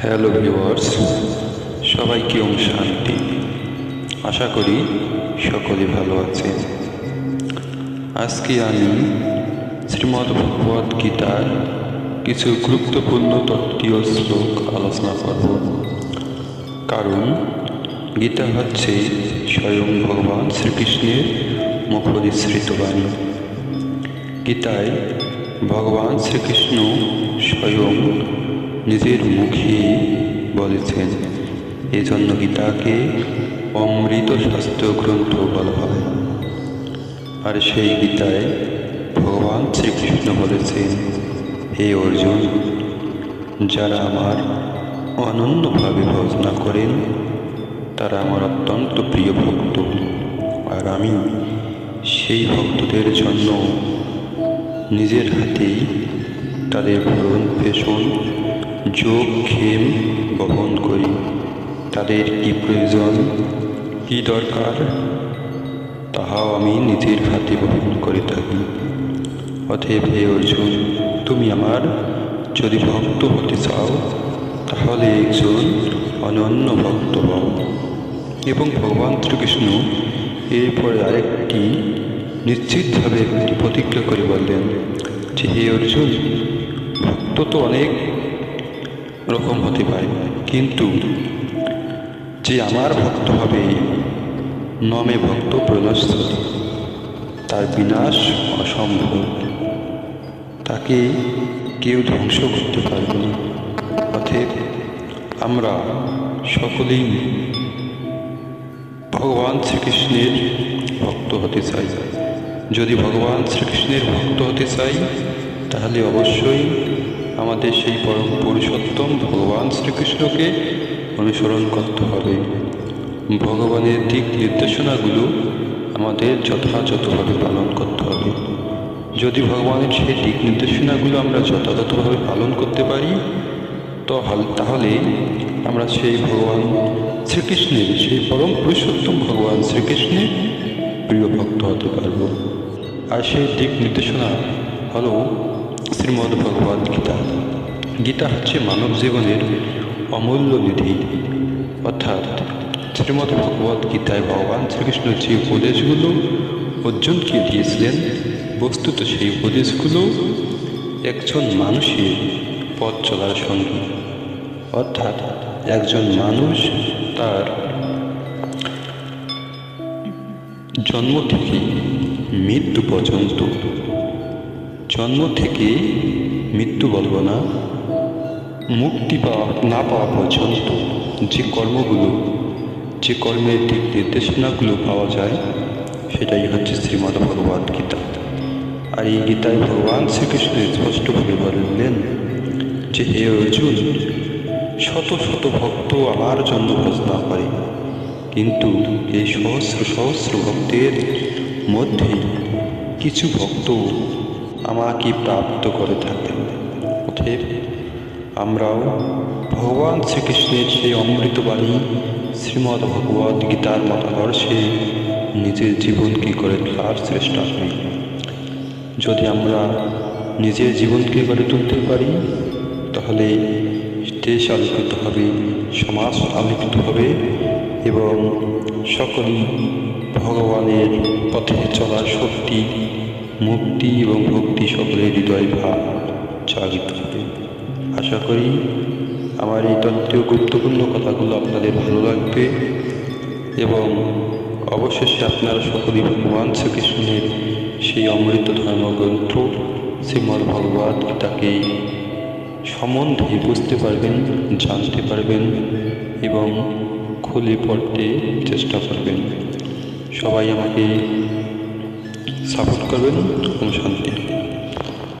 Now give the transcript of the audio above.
Hello viewers সবাইকে ওম শান্তি আশা করি সকলে ভালো আছে আজকে আমি শ্রীমদ্ ভগবদ গীতার কিছু গুরুত্বপূর্ণ তত্ত্বীয় শ্লোক আলোচনা করব। কারণ গীতা হচ্ছে স্বয়ং ভগবান শ্রীকৃষ্ণের মুখনিসৃত বাণী। গীতায় ভগবান শ্রীকৃষ্ণ স্বয়ং নিজের মুখে বলেছেন, এজন্য গীতাকে অমৃত শাস্ত্র গ্রন্থ বলা হয়? আর সেই গীতায় ভগবান শ্রীকৃষ্ণ বলেছেন, হে অর্জুন, যারা আমার অনন্যভাবে ভজনা করেন, তারা আমার অত্যন্ত প্রিয় ভক্ত। আর আমি সেই ভক্তদের জন্য নিজের হাতেই তাদের ভরণ পেষণ যোগ ক্ষেম বহন করি। তাদের কি প্রয়োজন? কি দরকার? তাহাও আমি নিজের হাতে বহন করে থাকি। অতএব হে অর্জুন, তুমি আমার যদি ভক্ত হতে চাও, তাহলে একজন অনন্য ভক্ত হও। এবং ভগবান শ্রীকৃষ্ণ এরপরে আরেকটি নিশ্চিতভাবে একটি প্রতিজ্ঞা করে বললেন যে, হে অর্জুন, ভক্ত তো অনেক রকম হতে পারে। কিন্তু যে আমার ভক্ত হবে, নমে ভক্ত প্রণস্ত তার বিনাশ অসম্ভব। তাকে কেউ ধ্বংস করতে পারবে না। অতএব আমরা সকলেই ভগবান শ্রীকৃষ্ণের ভক্ত হতে চাই। যদি ভগবান শ্রীকৃষ্ণের ভক্ত হতে চাই, তাহলে অবশ্যই আমাদের সেই পরম পুরুষোত্তম ভগবান শ্রীকৃষ্ণকে অনুসরণ করতে হবে। ভগবানের দিক নির্দেশনাগুলো আমাদের যথাযথভাবে পালন করতে হবে। যদি ভগবানের সেই দিক নির্দেশনাগুলো আমরা যথাযথভাবে পালন করতে পারি তো তাহলে আমরা সেই ভগবান শ্রীকৃষ্ণের, সেই পরম পুরুষোত্তম ভগবান শ্রীকৃষ্ণের প্রিয় ভক্ত হতে পারব। আর সেই দিক নির্দেশনা হলো শ্রীমদ্ ভগবদ গীতা। গীতা হচ্ছে মানব জীবনের অমূল্য নিধি অর্থাৎ শ্রীমদ্ ভগবদ গীতায় ভগবান শ্রীকৃষ্ণ যে উপদেশগুলো অর্জুনকে দিয়েছিলেন, বস্তুত সেই উপদেশগুলো একজন মানুষের পথ চলার সঙ্গে। অর্থাৎ একজন মানুষ তার জন্ম থেকে মৃত্যু পর্যন্ত জন্ম থেকে মৃত্যু বলব না মুক্তি পাওয়া না পাওয়া পর্যন্ত যে কর্মগুলো, যে কর্মের দিক নির্দেশনাগুলো পাওয়া যায়, সেটাই হচ্ছে শ্রীমদ্ ভগবদ গীতা। আর এই গীতায় ভগবান শ্রীকৃষ্ণ স্পষ্টভাবে বললেন যে, হে অর্জুন, শত শত ভক্ত আমার জন্য ভজনা করে। কিন্তু এই সহস্র সহস্র ভক্তের মধ্যে কিছু ভক্ত আমাকে প্রাপ্ত করে থাকেন। অতএব আমরাও ভগবান শ্রীকৃষ্ণের সেই অমৃতবাণী শ্রীমদ্ ভগবদ গীতার মতাদর্শে নিজের জীবনকে করে তোলার চেষ্টা করি। যদি আমরা নিজের জীবনকে গড়ে তুলতে পারি, তাহলে দেশ আলোকিত হবে সমাজ আলোকিত হবে এবং সকলেই ভগবানের পথে চলার শক্তি মুক্তি এবং ভক্তি সকলের হৃদয় ভাব জাগিত। হবে আশা করি আমার এই তত্ত্বীয় গুরুত্বপূর্ণ কথাগুলো আপনাদের ভালো লাগবে এবং অবশেষে আপনারা সকলেই ভগবান শ্রীকৃষ্ণের সেই অমৃত ধর্মগ্রন্থ শ্রীমদ্ ভগবত গীতাকে সম্বন্ধে বুঝতে পারবেন, জানতে পারবেন এবং খুলে পড়তে চেষ্টা করবেন। সবাই আমাকে সাপোর্ট করবেন ওম শান্তি।